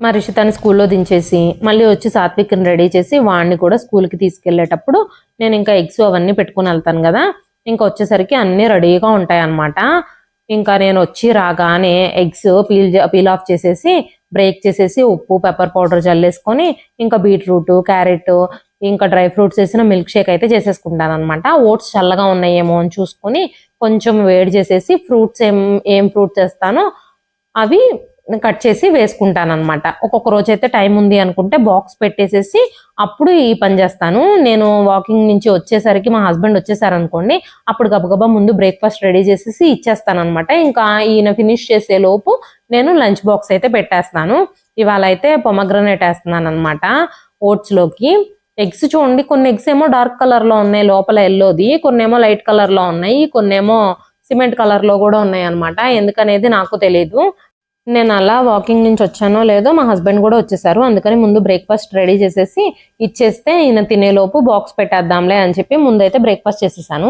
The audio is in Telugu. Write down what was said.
మా రిషితాన్ని స్కూల్లో దించేసి మళ్ళీ వచ్చి సాత్విక్ని రెడీ చేసి వాడిని కూడా స్కూల్కి తీసుకెళ్ళేటప్పుడు నేను ఇంకా ఎగ్స్ అవన్నీ పెట్టుకుని వెళ్తాను కదా ఇంకా వచ్చేసరికి అన్నీ రెడీగా ఉంటాయి అన్నమాట ఇంకా నేను వచ్చి రాగానే ఎగ్స్ పీల్ పీల్ ఆఫ్ చేసేసి బ్రేక్ చేసేసి ఉప్పు పెప్పర్ పౌడర్ జల్లేసుకొని ఇంకా బీట్రూట్ క్యారెట్ ఇంకా డ్రై ఫ్రూట్స్ వేసిన మిల్క్ షేక్ అయితే చేసేసుకుంటాను అనమాట ఓట్స్ చల్లగా ఉన్నాయేమో అని చూసుకొని కొంచెం వేడి చేసేసి ఫ్రూట్స్ ఏం ఏం ఫ్రూట్స్ వేస్తానో అవి కట్ చేసి వేసుకుంటాను అనమాట ఒక్కొక్క రోజు అయితే టైం ఉంది అనుకుంటే బాక్స్ పెట్టేసేసి అప్పుడు ఈ పని చేస్తాను. నేను వాకింగ్ నుంచి వచ్చేసరికి మా హస్బెండ్ వచ్చేసారనుకోండి అప్పుడు గబగబా ముందు బ్రేక్ఫాస్ట్ రెడీ చేసేసి ఇచ్చేస్తాను అనమాట ఇంకా ఈయన ఫినిష్ చేసే లోపు నేను లంచ్ బాక్స్ అయితే పెట్టేస్తాను. ఇవాళ అయితే పొమగ్రనేట్ వేస్తున్నాను అనమాట ఓట్స్లోకి ఎగ్స్ చూడండి కొన్ని ఎగ్స్ ఏమో డార్క్ కలర్లో ఉన్నాయి లోపల ఎల్లోది కొన్ని ఏమో లైట్ కలర్లో ఉన్నాయి కొన్ని ఏమో సిమెంట్ కలర్లో కూడా ఉన్నాయి అనమాట ఎందుకనేది నాకు తెలియదు నేను అలా వాకింగ్ నుంచి వచ్చానో లేదో మా హస్బెండ్ కూడా వచ్చేసారు. అందుకని ముందు బ్రేక్ఫాస్ట్ రెడీ చేసేసి ఇచ్చేస్తే ఈయన తినేలోపు బాక్స్ పెట్టేద్దాంలే అని చెప్పి ముందైతే బ్రేక్ఫాస్ట్ చేసేసాను.